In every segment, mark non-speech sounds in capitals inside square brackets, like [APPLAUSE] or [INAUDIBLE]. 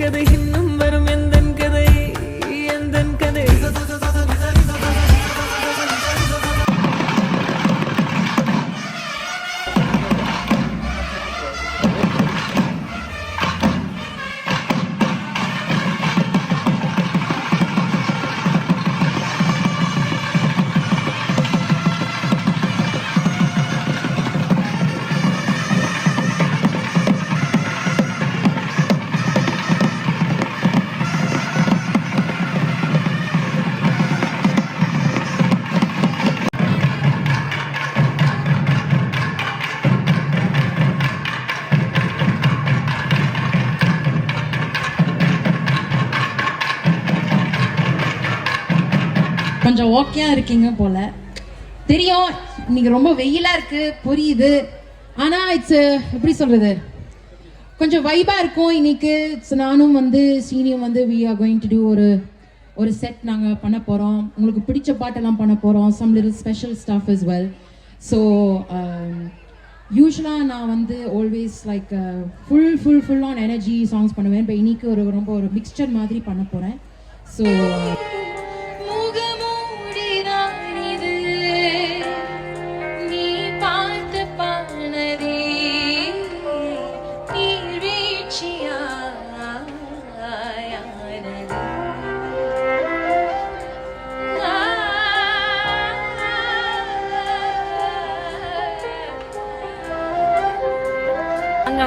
arkadaşımla கொஞ்சம் ஓகேயா இருக்கீங்க போல. தெரியும் இன்னைக்கு ரொம்ப வெயிலா இருக்கு புரியுது. ஆனா இட்ஸ் எப்படி சொல்றது? கொஞ்சம் வைபா இருக்கும் இன்னைக்கு. இட்ஸ் நானும் வந்து சீனியும் வந்து we are going to do ஒரு ஒரு செட் நாங்கள் பண்ண போகிறோம் உங்களுக்கு பிடிச்ச பாட்டெல்லாம் பண்ண போகிறோம் some little special stuff is well so யூஸ்வலாக நான் வந்து always like full full full on energy songs பண்ணுவேன். இப்போ இன்னைக்கு ஒரு ரொம்ப ஒரு மிக்சர் மாதிரி பண்ண போகிறேன் ஸோ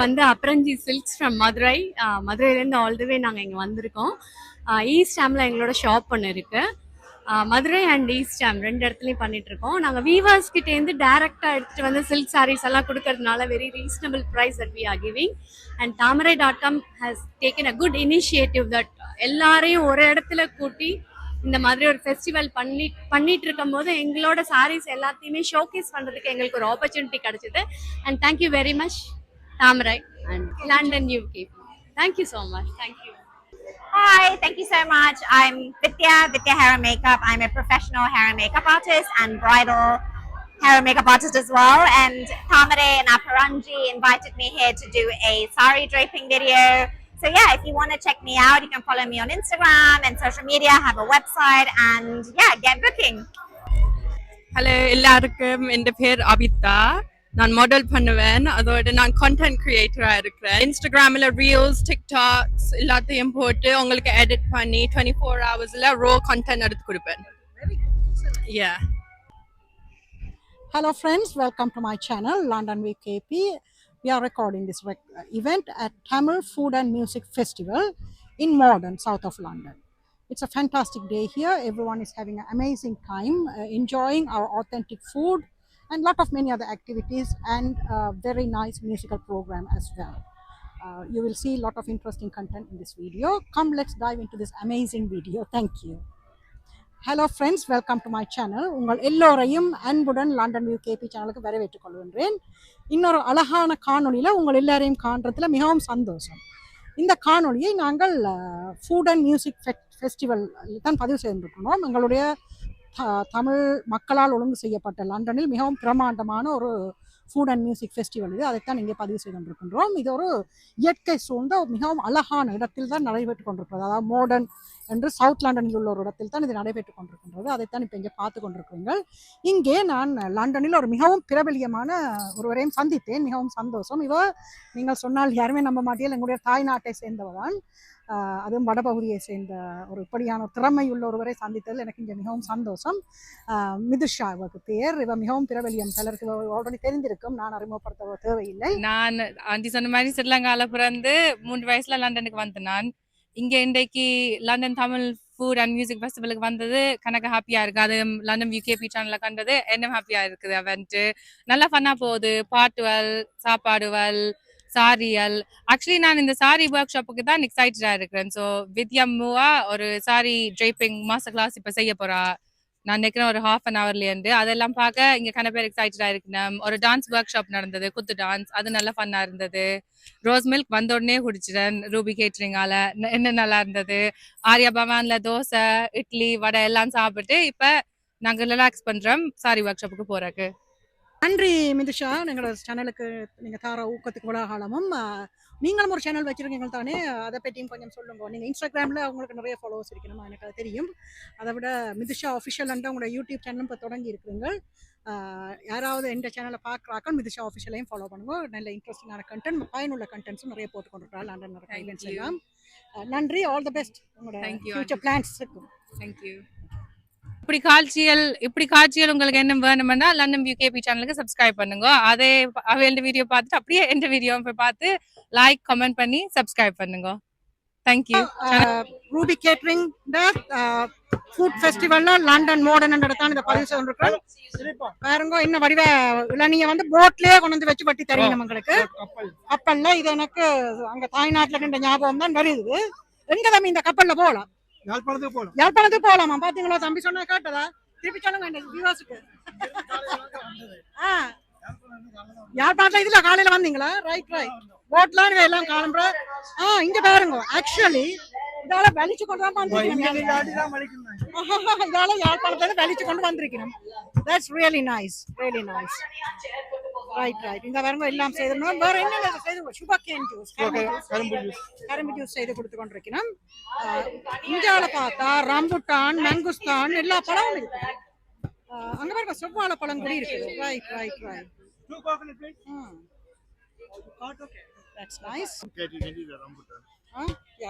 வந்து அப்ரஞ்சி சில்க்ஸ் ஃப்ரம் மதுரை மதுரையிலேருந்து ஆல் தி வே நாங்கள் இங்கே வந்திருக்கோம். ஈஸ்ட் ஹாமில் எங்களோட ஷாப் ஒன்று இருக்கு. மதுரை அண்ட் ஈஸ்ட் டேம் ரெண்டு இடத்துலையும் பண்ணிட்டு இருக்கோம். நாங்கள் வீவர்ஸ் கிட்டேருந்து டேரெக்டாக எடுத்துகிட்டு வந்து சில்க் சாரீஸ் எல்லாம் கொடுக்கறதுனால very reasonable price that we are giving and Thamarai dot com has taken a good initiative that எல்லாரையும் ஒரு இடத்துல கூட்டி இந்த மாதிரி ஒரு ஃபெஸ்டிவல் பண்ணி பண்ணிட்டு இருக்கும் போது எங்களோட சாரீஸ் எல்லாத்தையுமே ஷோகேஸ் பண்றதுக்கு எங்களுக்கு ஒரு ஆப்பர்ச்சுனிட்டி கிடைச்சிது. And thank you very much Tamrai and London, UK. Thank you so much. Thank you. Hi, thank you so much. I'm Vidya, Vidya Hair and Makeup. I'm a professional hair and makeup artist and bridal hair and makeup artist as well. And Tamare and Aparanji invited me here to do a sari draping video. So yeah, if you want to check me out, you can follow me on Instagram and social media, have a website and yeah, get booking. hello എല്ലാവർക്കും എൻ്റെ പേര് അബിത நான் model பண்ணுவேன் அதோட நான் content கிரியேட்டராக இருக்கிறேன் இன்ஸ்டாகிராமில் reels TikToks எல்லாத்தையும் போட்டு உங்களுக்கு எடிட் பண்ணி டுவெண்ட்டி ஃபோர் ஹவர்ஸில் ரோ கண்டென்ட் எடுத்து கொடுப்பேன் Yeah. Hello friends, welcome to my channel London Week KP. We are recording this event at Tamil Food and Music Festival in Morden, south of London. It's a fantastic day here. Everyone is having an amazing time, uh, enjoying our authentic food and lot of many other activities and a very nice musical program as well. Uh, you will see a lot of interesting content in this video. Come, let's dive into this amazing video. Thank you. Hello friends welcome to my channel உங்கள் எல்லோரையும் அன்புடன் London view KB சேனலுக்கு வரவேற்றுக் கொள்கின்றேன் இன்னொரு அழகான காணொலியில் உங்கள் எல்லாரையும் காண்றதுல மிகவும் சந்தோஷம் இந்த காணொலியை நாங்கள் ஃபுட் அண்ட் மியூசிக் ஃபெஸ்டிவல் தான் பதிவு செய்திருக்கிறோம் எங்களுடைய தமிழ் மக்களால் ஒழுங்கு செய்யப்பட்ட லண்டனில் மிகவும் பிரமாண்டமான ஒரு ஃபுட் அண்ட் மியூசிக் ஃபெஸ்டிவல் இது. அதைத்தான் இங்கே பதிவு செய்து கொண்டிருக்கின்றோம். இது ஒரு இயற்கை சூழ்ந்த மிகவும் அழகான இடத்தில் தான் நடைபெற்று கொண்டிருக்கிறது. அதாவது மோடர்ன் என்று சவுத் லண்டனில் உள்ள ஒரு இடத்தில் தான் இது நடைபெற்று கொண்டிருக்கின்றது. அதைத்தான் இப்போ இங்கே பார்த்து கொண்டிருக்கிறீர்கள். இங்கே நான் லண்டனில் ஒரு மிகவும் பிரபலியமான ஒருவரையும் சந்தித்தேன். மிகவும் சந்தோஷம். இவர் நீங்கள் சொன்னால் யாருமே நம்ப மாட்டீர்கள். எங்களுடைய தாய்நாட்டை சேர்ந்தவர் தான். அதுவும் வடபகுதியை சேர்ந்த ஒரு இப்படியான திறமை உள்ள ஒருவரை சந்தித்ததில் எனக்கு இங்கே மிகவும் சந்தோஷம். மிதுஷா இவருக்கு பேர். இவ மிகவும் பிரபலியம். சிலருக்கு ஆல்ரெடி தெரிந்திருக்கும். நான் அறிமுகப்படுத்த தேவையில்லை. நான் ஆண்டி சொன்ன மாதிரி ஸ்ரீலங்காவில் பிறந்து மூன்று வயசுல லண்டனுக்கு வந்தேன் நான். இங்கே இன்றைக்கு London Tamil food and music ஃபெஸ்டிவலுக்கு வந்தது. கணக்கு ஹாப்பியாக இருக்குது அது லண்டன் யூகேபி சேனலில் கண்டது. என்ன ஹாப்பியாக இருக்குது அவன்ட்டு நல்லா ஃபன்னாக போகுது. பாட்டுவல் சாப்பாடுவல் சாரியல் ஆக்சுவலி நான் இந்த சாரி ஒர்க் ஷாப்புக்கு தான் எக்ஸைட்டடாக இருக்கிறேன். ஸோ வித்யா மூவா ஒரு சாரி ட்ரைப்பிங் மாஸ்டர் கிளாஸ் இப்போ செய்ய போறா. நான் நினைக்கிறேன் ஒரு ஹாஃப் அன் ஹவர்லேருந்து அதெல்லாம் பார்க்க இங்கே கன பேர் எக்ஸைட்டடாக இருக்கணும் ஒரு டான்ஸ் ஒர்க் ஷாப் நடந்தது குத்து டான்ஸ் அது நல்லா ஃபன்னாக இருந்தது. ரோஸ் மில்க் வந்த உடனே குடிச்சிட்டேன் ரூபி கேட்ரிங்கால என்ன நல்லா இருந்தது? ஆர்யா பவானில் தோசை இட்லி வடை எல்லாம் சாப்பிட்டு இப்போ நாங்கள் ரிலாக்ஸ் பண்றோம் சாரி ஒர்க் ஷாப்புக்கு போறக்கு நன்றி மிதுஷா எங்களோட சேனலுக்கு நீங்கள் தார ஊக்கத்துக்கு உலகாலமும் நீங்களும் ஒரு சேனல் வச்சிருக்கீங்க தானே அதை பற்றியும் கொஞ்சம் சொல்லுங்க. நீங்கள் இன்ஸ்டாகிராமில் உங்களுக்கு நிறைய ஃபாலோவர்ஸ் இருக்கணும்? எனக்கு அது தெரியும். அதை விட மிதுஷா அஃபிஷியல் உங்களோட யூடியூப் சேனலும் இப்போ தொடங்கி இருக்குங்க ஆஹ் யாராவது எந்த சேனலை பார்க்குறாக்கள் மிதுஷா அஃபிஷியலையும் ஃபாலோ பண்ணுங்க. நல்ல இன்ட்ரெஸ்டிங்கான கண்டென்ட் பயனுள்ள கண்டென்ட்ஸும் நிறைய போட்டு கொண்டிருக்கிறாள் லண்டன் you. எல்லாம் நன்றி. ஆல் தி பெஸ்ட் உங்களோட ஃபியூச்சர் பிளான்ஸ் இருக்கும் தேங்க்யூ இப்படி காட்சிகள் இப்படி காட்சிகள் உங்களுக்கு என்ன வேணும்னா லண்டன் யூகேபி சேனலுக்கு சப்ஸ்கிரைப் பண்ணுங்க. அதே அவள் வீடியோ பார்த்துட்டு அப்படியே எந்த வீடியோ போய் பார்த்து லைக் கமெண்ட் பண்ணி சப்ஸ்கிரைப் பண்ணுங்க. Thank you Ruby catering the food ஃபெஸ்டிவல்ல London modern தான் இந்த பதிவு சொல்லிருக்கேன் பாருங்க இன்னும் வடிவ இளநிய வந்து போட்லயே கொண்டு வந்து வச்சு வட்டி தரீங்க உங்களுக்கு கப்பல்ல இது எனக்கு அங்க தாய்நாட்டுல நின்ற ஞாபகம் தான் வருது. எங்க தம்பி இந்த கப்பல்ல போகலாம்? யாழ்ப்பாணத்துக்கு போகலாம். யாழ்ப்பாணத்துக்கு போகலாமா? பாத்தீங்களா? தம்பி சொன்னா கேட்டதா? திருப்பி சொல்லுங்க இந்த வியூவர்ஸுக்கு ஆ. யாழ்ப்பாணத்துல இதுல காலையில வந்தீங்களா? ரைட் ரைட் போட்லாம் எல்லாம் காலம்புற ஆ இங்க பாருங்க. ஆக்சுவலி இதால வெளிச்சு கொண்டு தான் வந்திருக்கணும் இதால யாழ்ப்பாணத்துல வெளிச்சு கொண்டு வந்திருக்கணும் that's really nice really nice right right இந்த பாருங்க எல்லாம் செய்திருந்தோம். வேற என்ன செய்து சுகர் கேன் ஜூஸ் கரும்பு ஜூஸ் கரும்பு ஜூஸ் செய்து கொடுத்து கொண்டிருக்கிறோம். இந்தியாவுல பார்த்தா ரம்புட்டான் மங்குஸ்தான் எல்லா பழமும் இருக்கு. அங்க பாருங்க செவ்வாழை பழம் கூட இருக்குது right right right that's nice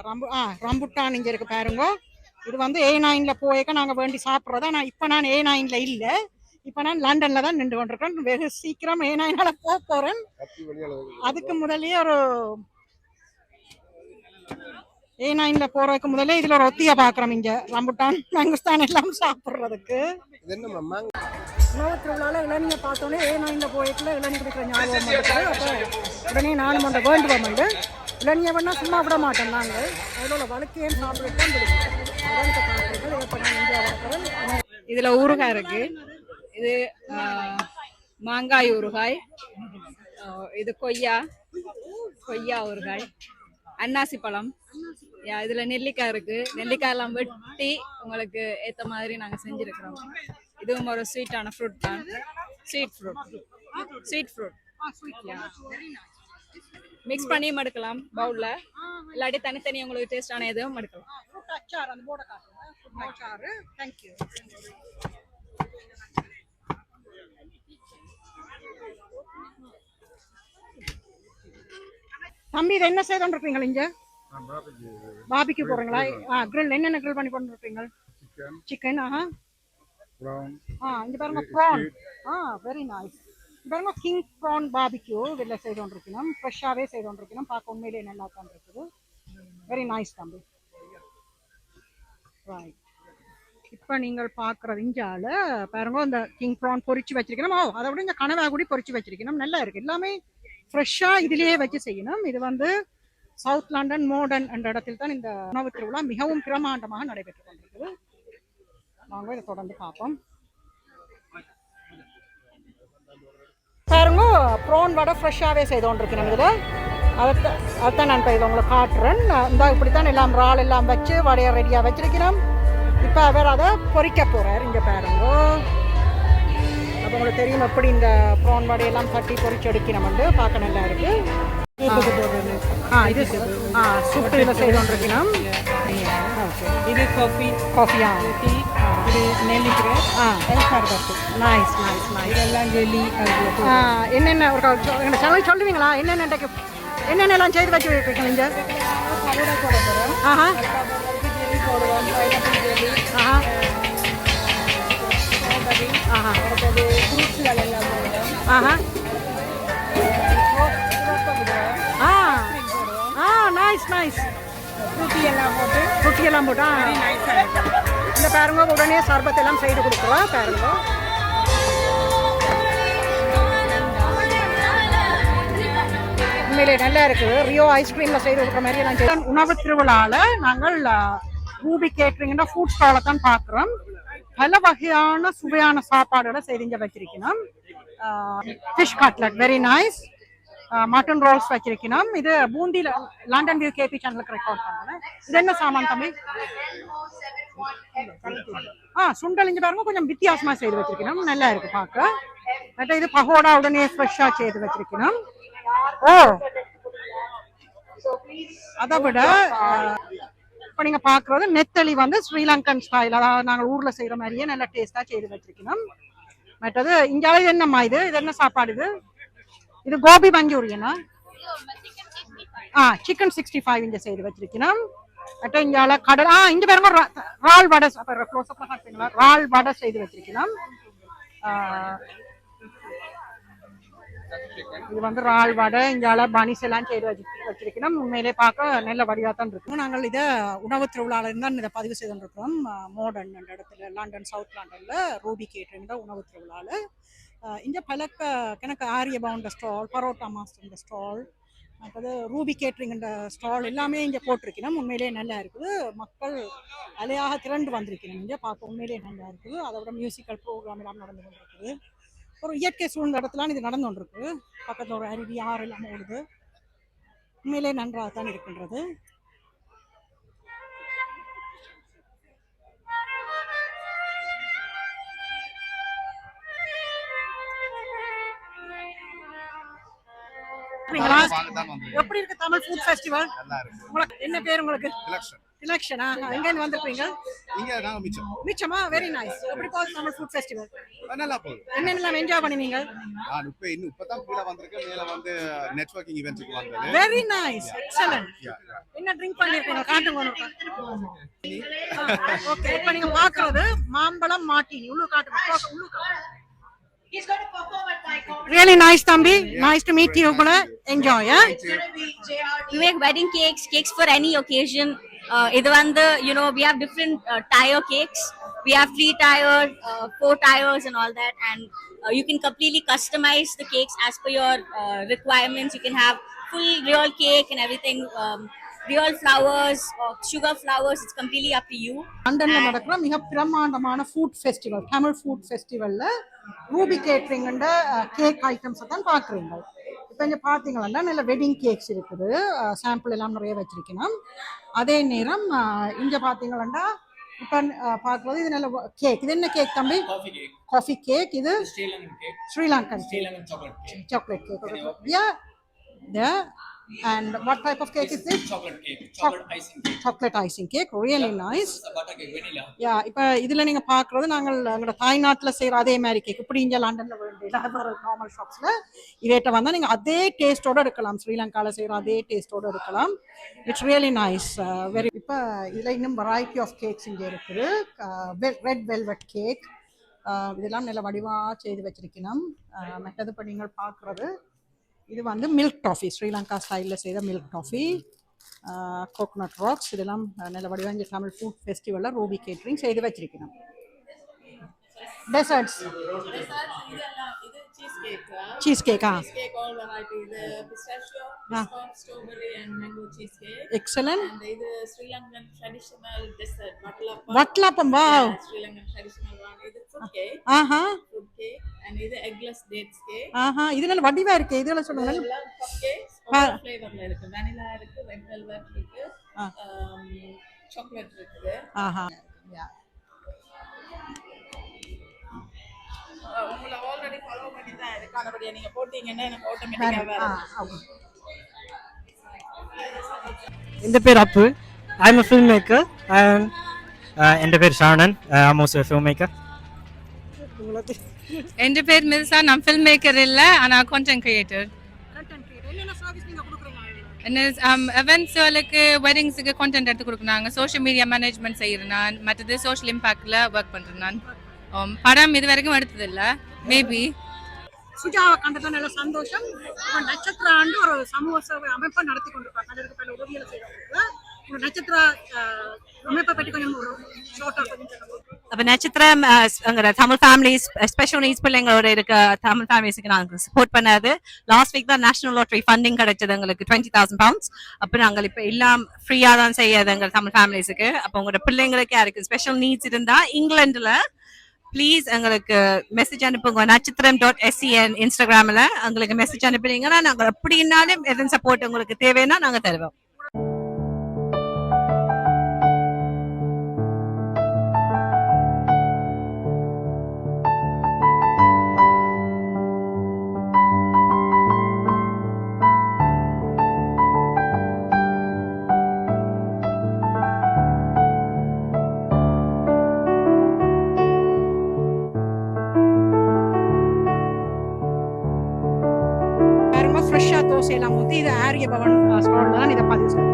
ரம்பு ஆ ரம்புட்டான் இங்க இருக்கு பாருங்க. இது வந்து ஏ நைன்ல போயக்க நாங்க வேண்டி சாப்பிட்றதா? நான் இப்ப நான் ஏ நைன்ல இல்ல. இப்ப நான் லண்டன்ல தான் நின்று கொண்டிருக்கேன் வெகு சீக்கிரம் ஏ நைனால போக போறேன். அதுக்கு முதல்லயே ஒரு ஏ நைன்ல போறதுக்கு முதல்ல இதுல ஒரு ஒத்திய பாக்குறோம் இங்க. ரம்புட்டான் மங்குஸ்தான் எல்லாம் சாப்பிடுறதுக்கு. உணவு திருவிழால இளநியை பார்த்தோன்னே ஏ நைன்ல போயிட்டுல இளநீ குடிக்கிற ஞாபகம் வந்துட்டு அப்ப உடனே நானும் அந்த வேண்டுவோம் உண்டு இளநியை வேணா சும்மா விட மாட்டோம் நாங்கள் அதோட வழக்கையும் சாப்பிட்டு தான் இதுல ஊறுகாய் இருக்கு. இது ஆ, மாங்காய் ஊறுகாய் இது கொய்யா கொய்யா ஊறுகாய் அன்னாசி பழம். யா, இதுல நெல்லிக்காய் இருக்கு. நெல்லிக்காய் எல்லாம் வெட்டி உங்களுக்கு ஏத்த மாதிரி நாங்க செஞ்சிருக்கிறோம். இதுவும் ஒரு ஸ்வீட்டான ஃப்ரூட் தான். Sweet fruit sweet fruit mix பண்ணியும் எடுக்கலாம் பவுல்ல இல்லாட்டி தனித்தனி உங்களுக்கு டேஸ்டான எதுவும் எடுக்கலாம். அச்சார் அந்த போட காட்டுங்க. அச்சார் தேங்க்யூ தம்பி இது என்ன செய்து கொண்டிருக்கீங்க இங்க? பாபிக்கு போறீங்களா ஆ கிரில் என்னென்ன கிரில் பண்ணி கொண்டிருக்கீங்க சிக்கன் ஆஹா. ஆ இங்க பாருங்க ப்ரான் ஆ வெரி நைஸ் பாருங்க கிங் ப்ரான் பாபிக்யூ இதில் செய்து கொண்டிருக்கணும் ஃப்ரெஷ்ஷாகவே செய்து கொண்டிருக்கணும் பார்க்க உண்மையிலேயே நல்லா தான் இருக்குது வெரி நைஸ் தம்பி. ரைட் இப்போ நீங்கள் பார்க்குற இஞ்சால பாருங்க இந்த கிங் ப்ரான் பொரிச்சு வச்சிருக்கணும் ஓ அதை விட இந்த கனவா கூடி பொரிச்சு வச்சிருக்கணும் நல்லா இருக்கு. எல்லாமே ஃப்ரெஷ்ஷாக இதிலேயே வச்சு செய்யணும். இது வந்து சவுத் லண்டன் மோடன் என்ற இடத்தில் தான் இந்த உணவு திருவிழா மிகவும் பிரமாண்டமாக நடைபெற்று கொண்டிருக்குது வாங்க இதை தொடர்ந்து பார்ப்போம். பாருங்க ப்ரோன் வடை ஃப்ரெஷ்ஷாகவே செய்து கொண்டிருக்கணும் இதில். அதை அதுதான் நான் இப்போ இதை உங்களுக்கு காட்டுறேன். இந்த இப்படித்தான் எல்லாம் இறால் எல்லாம் வச்சு வடையை ரெடியாக வச்சிருக்கிறோம். இப்போ அவர் அதை பொறிக்க போகிறார் இங்கே பாருங்க. அப்போ உங்களுக்கு தெரியும் எப்படி இந்த ப்ரான் வடையெல்லாம் தட்டி பொரிச்சு எடுக்கணும்னு பார்க்க நல்லா இருக்கு. ஆ இது ஆ சுட்டு இதில் செய்து கொண்டிருக்கணும் இது காஃபி காஃபியா டீ இது நெல்லிக்காய் ஆ. நைஸ் நைஸ் நைஸ் இதெல்லாம் ஜெல்லி என்னென்ன ஒரு க- எங்க சேனல் சொல்லுவீங்களா? என்னென்ன இன்றைக்கு என்னென்ன எல்லாம் செய்து வச்சு ஆஹா. ஆஹா ஆஹா. ஆ. ஆ நைஸ் நைஸ் எல்லாம் போட்டு. குட்டி எல்லாம் போட்டா இந்த பாருங்க உடனே சர்பத் எல்லாம் செய்து கொடுக்குறோம். பாருங்க. உண்மையிலே நல்லா இருக்குது ரியோ ஐஸ்கிரீம்ல செய்து கொடுக்குற மாதிரி செய்து உணவு திருவிழால நாங்கள் ரூபி கேட்ரிங்னா ஃபுட் ஸ்டாலை தான் பார்க்குறோம். பல வகையான சுவையான சாப்பாடுகளை செய்திங்க வச்சிருக்கணும் fish cutlet very nice mutton rolls வச்சிருக்கணும். இது பூந்தியில் லண்டன் வியூ கேபி சேனலுக்கு ரெக்கார்ட் பண்ணுறேன் இது என்ன சாமான் தம்பி? ஆ சுண்டல் இங்கே பாருங்க. கொஞ்சம் வித்தியாசமா செய்து வச்சிருக்கணும். நல்லா இருக்கு பார்க்க. மற்ற இது பகோடா உடனே ஃப்ரெஷ்ஷா செய்து வச்சிருக்கணும். ஓ. அதை விட இப்போ நீங்கள் நீங்க பாக்குறது வந்து ஸ்ரீலங்கன் ஸ்டைல் அதாவது நாங்கள் ஊர்ல செய்யற மாதிரியே நல்ல டேஸ்டா செய்து வச்சிருக்கணும். மற்றது இங்காவது என்னம்மா இது? இது என்ன சாப்பாடு இது? இது கோபி மஞ்சூரியனா? ஆ சிக்கன் சிக்ஸ்டி ஃபைவ் இங்க செய்து வச்சிருக்கணும். மற்ற இங்கால கடல் ஆ இங்கே பாருங்க ரால் வடை க்ளோஸ் அப்ல ரால் வடை செய்து வச்சிருக்கணும். இது வந்து ரால் வடை இங்கால பனிஸ் எல்லாம் செய்து வச்சு வச்சிருக்கணும். உண்மையிலே பார்க்க நல்ல வடிவா தான் இருக்கும் நாங்கள் இதை உணவு திருவிழால தான் இதை பதிவு செய்து இருக்கிறோம் மாடர்ன் என்ற இடத்துல லண்டன் சவுத் லண்டனில் ரூபி கேட்டரிங் தான் உணவு திருவிழால அஹ் இங்க பல க- கணக்கு ஆரிய பவுண்ட ஸ்டால் பரோட்டா மாஸ்டர் ஸ்டால் மற்றது ரூபி கேட்ரிங்கிற ஸ்டால் எல்லாமே இங்கே போட்டிருக்கணும். உண்மையிலே நல்லா இருக்குது. மக்கள் அலையாக திரண்டு வந்திருக்கணும். இங்கே பார்க்க உண்மையிலே நல்லா இருக்குது. அதோட மியூசிக்கல் ப்ரோக்ராம் எல்லாம் நடந்து கொண்டிருக்குது. ஒரு இயற்கை சூழ்ந்த இடத்துல இது நடந்து கொண்டிருக்கு. பக்கத்தில் ஒரு அருவி ஆறு எல்லாம் ஓடுது. உண்மையிலே நன்றாக தான் இருக்கின்றது? எப்படி இருக்கு தமிழ் ஃபுட் ஃபெஸ்டிவல் என்ன பேர் உங்களுக்கு? இலக்ஷனா எங்க இருந்து வந்திருப்பீங்க? இங்க நாங்க மிச்சம். மிச்சமா? வெரி நைஸ் எப்படி போகுது தமிழ் ஃபுட் ஃபெஸ்டிவல் நல்லா போகுது. என்னென்னலாம் என்ஜாய் பண்ணுவீங்க? நான் இப்ப இன்னும் இப்பதான் கீழே வந்திருக்கேன். மேல வந்து நெட்வொர்க்கிங் இவெண்ட்ஸுக்கு வந்தது. Very nice excellent. என்ன ட்ரிங்க் பண்ணிருக்கீங்க? காட்டுங்க ஓகே இப்போ நீங்க பாக்குறது மாம்பழம் மாட்டினி உள்ளு காட்டுங்க. போக, உள்ளு காட்டுங்க Really nice, Tambi. Nice to meet you. Enjoy, yeah? We make wedding cakes, cakes for any occasion. Uh, இது வந்து, you know, we have different uh, tire cakes. We have three tires, uh, four tires, and all that. And uh, you can completely customize the cakes as per your uh, requirements. You can have full real cake and everything, um, real flowers or sugar flowers. It's completely up to you. லண்டன்ல நடக்கிற மிக பிரம்மாண்டமான food festival Tamil food ஃபெஸ்டிவல்ல Ruby catering cake items தான் பாக்குறீங்க இப்போ இங்க பாத்தீங்கன்னா நல்ல வெட்டிங் கேக்ஸ் இருக்குது. சாம்பிள் எல்லாம் நிறைய வச்சிருக்கணும். அதே நேரம் இங்க பாத்தீங்கன்னா இப்போ பார்க்குறது இது நல்ல கேக் இது என்ன கேக் தம்பி? காஃபி கேக் இது Sri Lankan cake. Yeah, yeah. And what type of cake is this? Chocolate cake. Chocolate icing cake. Chocolate icing cake. Really nice. Yeah, இப்போ இதுல நீங்க பாக்குறது நாங்கள் எங்களோட தாய்நாட்டுல செய்யற அதே மாதிரி கேக் இப்படி இங்க லண்டன்ல வேண்டிய நார்மல் ஷாப்ஸ்ல இவேட்ட வந்தா நீங்க அதே டேஸ்டோட எடுக்கலாம் ஸ்ரீலங்கால செய்யற அதே டேஸ்டோட எடுக்கலாம் இட்ஸ் ரியலி நைஸ் வெரி இப்போ இதுல இன்னும் வெரைட்டி ஆஃப் கேக்ஸ் இங்க இருக்குது ரெட் வெல்வெட் கேக் இதெல்லாம் நல்ல வடிவா செய்து வச்சிருக்கணும் அஹ் மற்றது இப்போ நீங்கள் பார்க்குறது இது வந்து மில்க் டாஃபி ஸ்ரீலங்கா ஸ்டைலில் செய்த மில்க் டாஃபி கோகோனட் ராக்ஸ் இதெல்லாம் அஹ், நல்ல இங்கே தமிழ் ஃபுட் ஃபெஸ்டிவலில் ரூபி கேட்ரிங் செய்து வச்சிருக்கணும் டெசர்ட்ஸ் சீஸ் கேக்கா Cheesecake, all variety. The pistachio, Ah. biscuit, strawberry, and mango cheesecake. Excellent And the Sri Lankan traditional dessert, matlapa. Watalappam வா Yeah, Sri Lankan traditional one. This is fruit cake, Aha cake, and this is eggless dates cake. ஆஹா இது நல்ல வடிவா இருக்கு இதுல சொல்லுங்க Ah. ஒவ்வொரு flavorல இருக்கு. Vanilla இருக்கு, red velvet இருக்கு, Ah. um, chocolate இருக்குது. ஆஹா Yeah. Uh, உங்களை already follow பண்ணி தான் இருக்கு. ஆனபடியா நீங்க போட்டீங்கன்னா எனக்கு automatic ஆ வேற- ஆ, வரும். ஆமா. എൻ്റെ പേര് up I am a filmmaker എൻ്റെ പേര് ഷാണൻ I am also a filmmaker என் பேர் மில்சா நான் ஃபில்ம் மேக்கர் இல்லை ஆனால் கான்டென்ட் கிரியேட்டர் Content creator. என்னென்ன service நீங்க கொடுக்குறீங்க? என்ன events-களுக்கு வெட்டிங்ஸுக்கு கான்டென்ட் எடுத்து கொடுக்குறாங்க சோஷியல் மீடியா மேனேஜ்மெண்ட் செய்கிறேன் நான் மற்றது சோஷியல் இம்பாக்டில் ஒர்க் பண்ணுறேன் நான் Um, படம் இது வரைக்கும் எடுத்ததில்ல மேபி சுஜாவை கண்டது நல்ல சந்தோஷம். நட்சத்திர ஆண்டு ஒரு சமூக சேவை அமைப்பை நடத்தி கொண்டிருக்காங்க. அதற்கு பல உதவிகளை செய்வாங்க உங்க நட்சத்திர அமைப்பை பற்றி கொஞ்சம் ஒரு ஷார்ட்டா கொஞ்சம் சொல்லுங்க. அப்ப நட்சத்திரம் தமிழ் ஃபேமிலிஸ் ஸ்பெஷல் நீட்ஸ் பிள்ளைங்களோட இருக்க தமிழ் ஃபேமிலிஸ்க்கு நாங்கள் சப்போர்ட் பண்ணாது. லாஸ்ட் வீக் தான் நேஷனல் லாட்டரி ஃபண்டிங் கிடைச்சது எங்களுக்கு டுவெண்ட்டி தௌசண்ட் பவுண்ட்ஸ் அப்போ நாங்கள் இப்போ எல்லாம் ஃப்ரீயாக தான் செய்யாது எங்கள் தமிழ் ஃபேமிலிஸுக்கு அப்போ உங்களோட பிள்ளைங்களுக்கு யாருக்கு ஸ்பெஷல் நீட்ஸ் இருந்தா இங்கிலாந்துல ப்ளீஸ் எங்களுக்கு மெசேஜ் அனுப்புங்க. நட்சத்திரம் டாட் எஸ்சிஎன் இன்ஸ்டாகிராமில் எங்களுக்கு மெசேஜ் அனுப்புனீங்கன்னா நாங்கள் எப்படின்னாலும் எதுவும் சப்போர்ட் உங்களுக்கு தேவைன்னா நாங்கள் தருவோம். நம்ம ஃப்ரெஷ்ஷாக தோசையெல்லாம் ஊற்றி இதை ஆரிய பவன் சொல்லணும் தான் இதை பதிவு செய்யணும்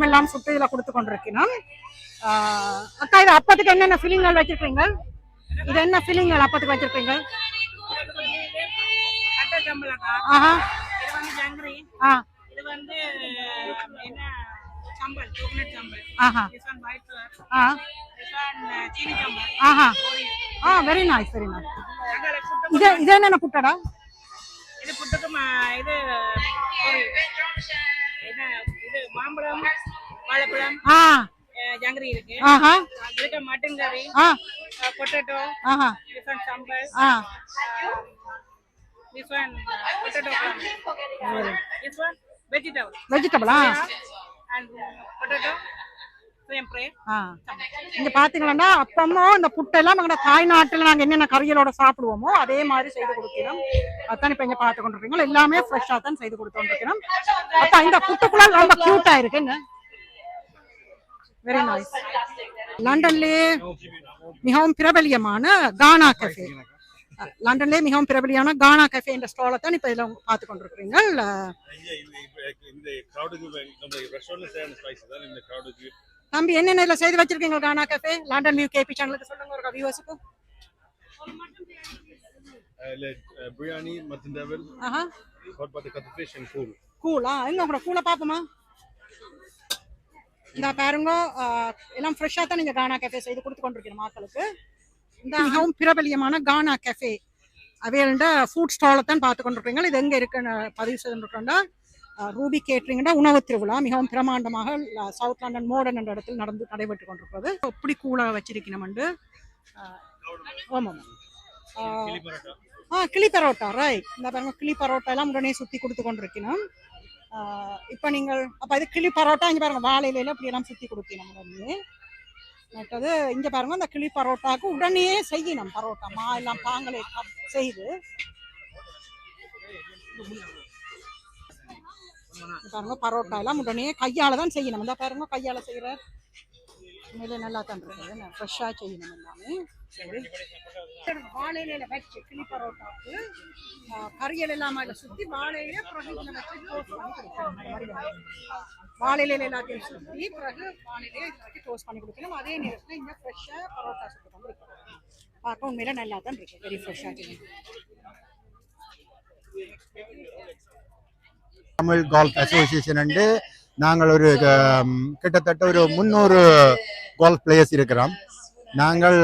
அப்பம் எல்லாம் சுட்டு இதில் கொடுத்து கொண்டிருக்கிறோம் ஆஹ் அக்கா இது அப்பத்துக்கு என்னென்ன ஃபில்லிங்கள் வச்சிருக்கீங்க இது என்ன ஃபில்லிங்கள் அப்பத்துக்கு வச்சிருக்கீங்க ஆஹா. ஆ. இது வந்து என்ன? சம்பல் கோகனட் சம்பல். ஆஹா. ஆ. this one seeni sambal. ஆஹா. ஆ வெரி நைஸ் வெரி நைஸ் இது இது என்னென்ன புட்டடா இது புட்டுக்கு இது என்ன இது மாம்பழம். வாழைப்பழம் ஜங்கரி இருக்கு. மட்டன் கறி potato this one this one this one வெஜிடபிளா இங்க பாத்தீங்கன்னா அப்பமும் இந்த புட்டெல்லாம் எங்களோட தாய்நாட்டுல நாங்க என்னென்ன கறிகளோட சாப்பிடுவோமோ அதே மாதிரி செய்து கொடுக்கிறோம். அதான் இப்ப இங்க பார்த்து கொண்டிருக்கீங்க எல்லாமே ஃப்ரெஷ்ஷா தான் செய்து கொடுத்து கொண்டிருக்கிறோம். அப்ப இந்த புட்டுக்குள்ள ரொம்ப கியூட்டா இருக்குங்க. வெரி நைஸ் லண்டன்லயே மிகவும் பிரபலியமான கானா கஃபே லண்டன்லயே மிகவும் பிரபலியான கானா கஃபே என்ற ஸ்டாலை தான் இப்ப இதுல பார்த்து கொண்டிருக்கிறீங்க. இந்த crowd-க்கு நம்ம restaurant-ல செய்யற spice தான் இந்த crowd-க்கு தம்பி என்னென்ன இதுல செய்து வச்சிருக்கீங்க கானா கஃபே லண்டன் வியூ கேபி சேனலுக்கு சொல்லுங்க ஒரு வியூவர்ஸுக்கு fish and cool. கூலா எங்க உங்களோட கூலை பாப்போமா இந்த பாருங்க எல்லாம் ஃப்ரெஷ்ஷாக தான் நீங்க கானா கஃபே செய்து கொடுத்து கொண்டிருக்கிற மக்களுக்கு. இந்த மிகவும் பிரபலியமான கானா கஃபே அவையோட ஃபுட் ஸ்டாலை தான் பார்த்து கொண்டிருக்கீங்க. இது எங்க இருக்குன்னு பதிவு செய்திருக்கோம்னா ரூபி கேட்ரிங்கோட உணவு திருவிழா. மிகவும் பிரமாண்டமாக சவுத் லண்டன் மோடன் என்ற இடத்தில் நடந்து நடைபெற்று கொண்டிருக்கிறது. எப்படி கூலா வச்சிருக்கணும்ண்டு ஆமாம் ஆ கிளி பரோட்டா ரைட் இந்த பாருங்க கிளி பரோட்டா எல்லாம் உடனே சுத்தி கொடுத்து கொண்டிருக்கணும் இப்போ நீங்கள் அப்போ இது கிளி பரோட்டா இங்கே பாருங்க வாழையில இப்படி எல்லாம் சுத்தி கொடுக்கணும் உடனே மற்றது இங்க பாருங்க அந்த கிளி பரோட்டாக்கு உடனே செய்யணும். பரோட்டா மா எல்லாம் பாங்களே செய்து. பாருங்க பரோட்டா எல்லாம் உடனே கையால தான் செய்யணும். இந்த பாருங்க கையால செய்யற உண்மையிலே நல்லா தான் இருக்குது ஃப்ரெஷ்ஷாக செய்யணும் எல்லாமே. சரி. வாழையில வச்சு கிளி பரோட்டாவுக்கு கறியல் எல்லாம் அதில் சுற்றி வாழையில பிறகு இதில் வச்சு டோஸ்ட் பண்ணி கொடுக்கணும். வாழையில எல்லாத்தையும் சுற்றி பிறகு வாழையிலே இதில் வச்சு டோஸ்ட் பண்ணி கொடுக்கணும். அதே நேரத்தில் இங்கே ஃப்ரெஷ்ஷாக பரோட்டா சுட்டு கொண்டு இருக்கணும் பார்க்க உண்மையில நல்லா தான் இருக்கு. வெரி ஃப்ரெஷ்ஷாக செய்யணும் தமிழ் கால்ஃப் அசோசியேஷன் அண்டு நாங்கள் ஒரு கிட்டத்தட்ட ஒரு முந்நூறு கோல்ஃப் பிளேயர்ஸ் இருக்கிறோம். நாங்கள்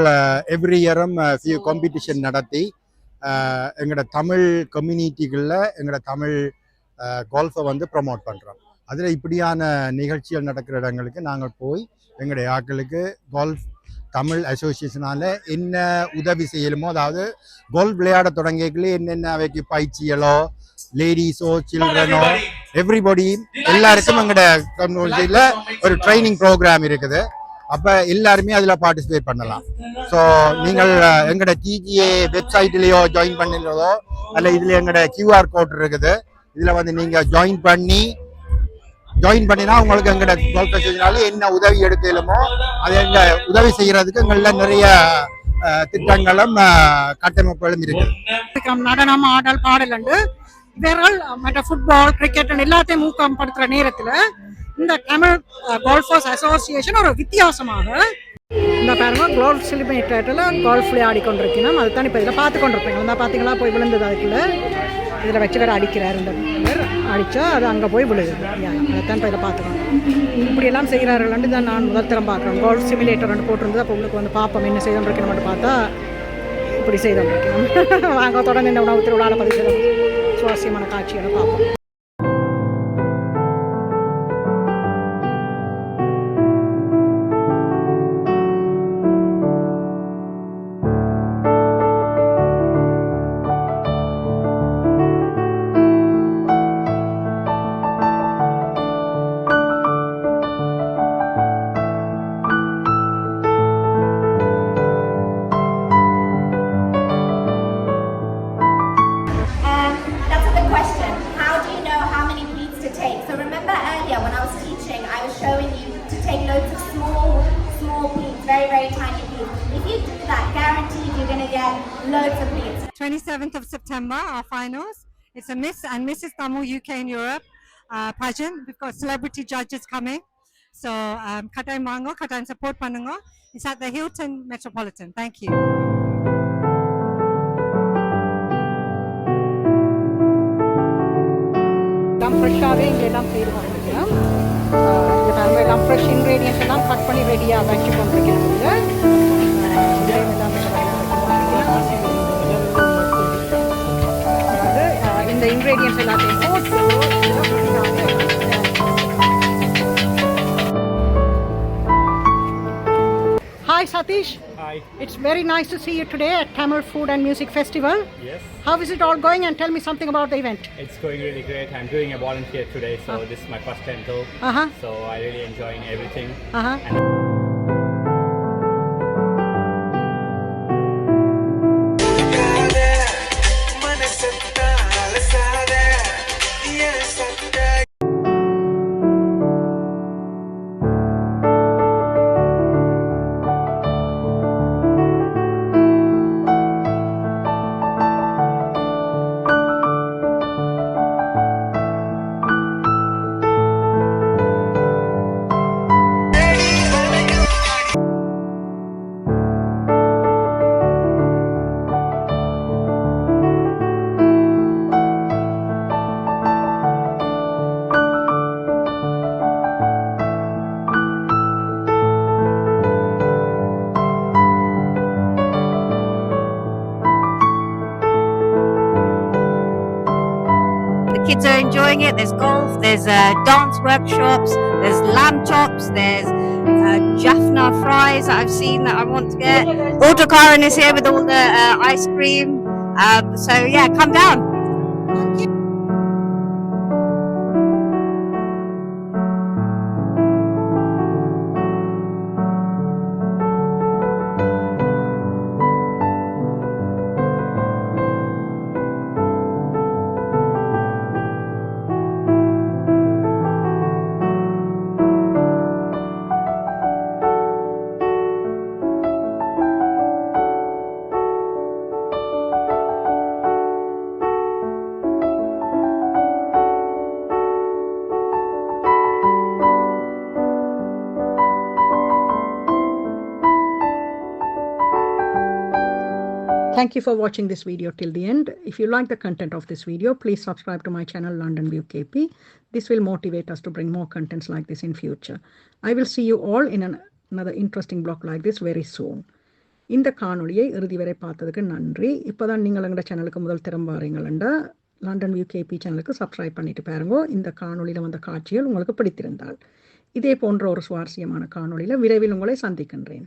எவ்ரி இயரும் ஃபியூ காம்படிஷன் நடத்தி எங்களோட தமிழ் கம்யூனிட்டிகளில் எங்களோட தமிழ் கோல்ஃபை வந்து ப்ரமோட் பண்ணுறோம் அதில் இப்படியான நிகழ்ச்சிகள் நடக்கிற இடங்களுக்கு நாங்கள் போய் எங்களுடைய ஆட்களுக்கு கோல்ஃப் தமிழ் அசோசியேஷனால் என்ன உதவி செய்யலுமோ அதாவது கோல்ஃப் விளையாட தொடங்கியங்களே என்னென்ன அவைக்கு பயிற்சிகளோ லேடிஸோ சில்ட்ரனோ எவ்ரிபடி எல்லாருக்கும் எங்களோட கம்யூனிட்டியில் ஒரு ட்ரைனிங் ப்ரோக்ராம் இருக்குது. அப்போ எல்லாருமே அதில் பார்ட்டிசிபேட் பண்ணலாம். ஸோ நீங்கள் எங்களோட டிஜிஏ வெப்சைட்லேயோ ஜாயின் பண்ணுறதோ அல்ல இதில் எங்களோட கியூஆர் கோட் இருக்குது இதில் வந்து நீங்கள் ஜாயின் பண்ணி ஜாயின் பண்ணினா உங்களுக்கு எங்களோட கோல் பிரச்சனைனால என்ன உதவி எடுக்கலுமோ அதை எங்கள் உதவி செய்கிறதுக்கு எங்கள நிறைய திட்டங்களும் கட்டமைப்புகளும் இருக்குது. நடனம் ஆடல் பாடல் உண்டு. இவர்கள் மற்ற ஃபுட்பால் கிரிக்கெட் எல்லாத்தையும் ஊக்கப்படுத்துற நேரத்தில் இந்த தமிழ் கோல்ஃபர்ஸ் அசோசியேஷன் ஒரு வித்தியாசமாக இந்த பாருங்க கோல்ஃப் சிலிமேட்டரில் கோல்ஃப் விளையாடி கொண்டிருக்கணும் அதுதான் இப்போ இதில் பார்த்து கொண்டிருப்பீங்க. இந்த பார்த்தீங்களா? போய் விழுந்தது அதுக்குள்ள. இதில் வச்சு வேறு அடிக்கிறார் இந்த பேர். அடித்தா அது அங்கே போய் விழுகுது. அதைத்தான் இப்போ இதில் பார்த்துக்கணும். இப்படியெல்லாம் செய்கிறார்கள் தான் நான் முதல் தரம் பார்க்குறேன். கோல்ஃப் சிமுலேட்டர் ரெண்டு போட்டிருந்தது. அப்போ உங்களுக்கு வந்து பார்ப்போம். என்ன செய்தோம் இருக்கணும்னு பார்த்தா இப்படி செய்தோம் இருக்கணும் [LAUGHS] வாங்க தொடர்ந்து இந்த உணவு திருவிழாவில் பதிவு செய்தோம் சுவாரஸ்யமான காட்சிகளை பார்ப்போம் loads of leads. 27th of September, our finals. It's a Miss and Mrs. Tamil UK and Europe uh, pageant. We've got celebrity judges coming. So, um, Katai Mango, Katai support Panungo. It's at the Hilton Metropolitan. Thank you. எல்லாம் ஃப்ரெஷ்ஷாகவே இங்கே எல்லாம் செய்து கொண்டிருக்கிறோம் இங்கே பாருங்க எல்லாம் fresh ingredients எல்லாம் கட் பண்ணி ரெடியாக வச்சு கொண்டிருக்கிறோம் Hi Satish. Hi. It's very nice to see you today at Tamil Food and Music Festival. Yes. How is it all going and tell me something about the event. It's going really great. I'm doing a volunteer today so uh -huh. this is my first time. Uh-huh. So I really enjoying everything. Uh-huh. It. There's golf, there's uh, dance workshops, there's lamb chops, there's uh, Jaffna fries that I've seen that I want to get. Autokaran is here with all the uh, ice cream. Um, so yeah, come down. Thank you for watching this video till the end. If you like the content of this video, please subscribe to my channel London View KP. This will motivate us to bring more contents like this in future. I will see you all in an, another interesting block like this very soon. இந்த காணொளியை இறுதி வரை பார்த்ததுக்கு நன்றி இப்போதான் நீங்கள் எங்களோட சேனலுக்கு முதல் திறம்ப வாரீங்களா லண்டன் வியூ கேபி சேனலுக்கு சப்ஸ்கிரைப் பண்ணிட்டு பாருங்க இந்த காணொளியில் வந்த காட்சிகள் உங்களுக்கு பிடித்திருந்தால் இதே போன்ற ஒரு சுவாரஸ்யமான காணொளியில் விரைவில் உங்களை சந்திக்கின்றேன்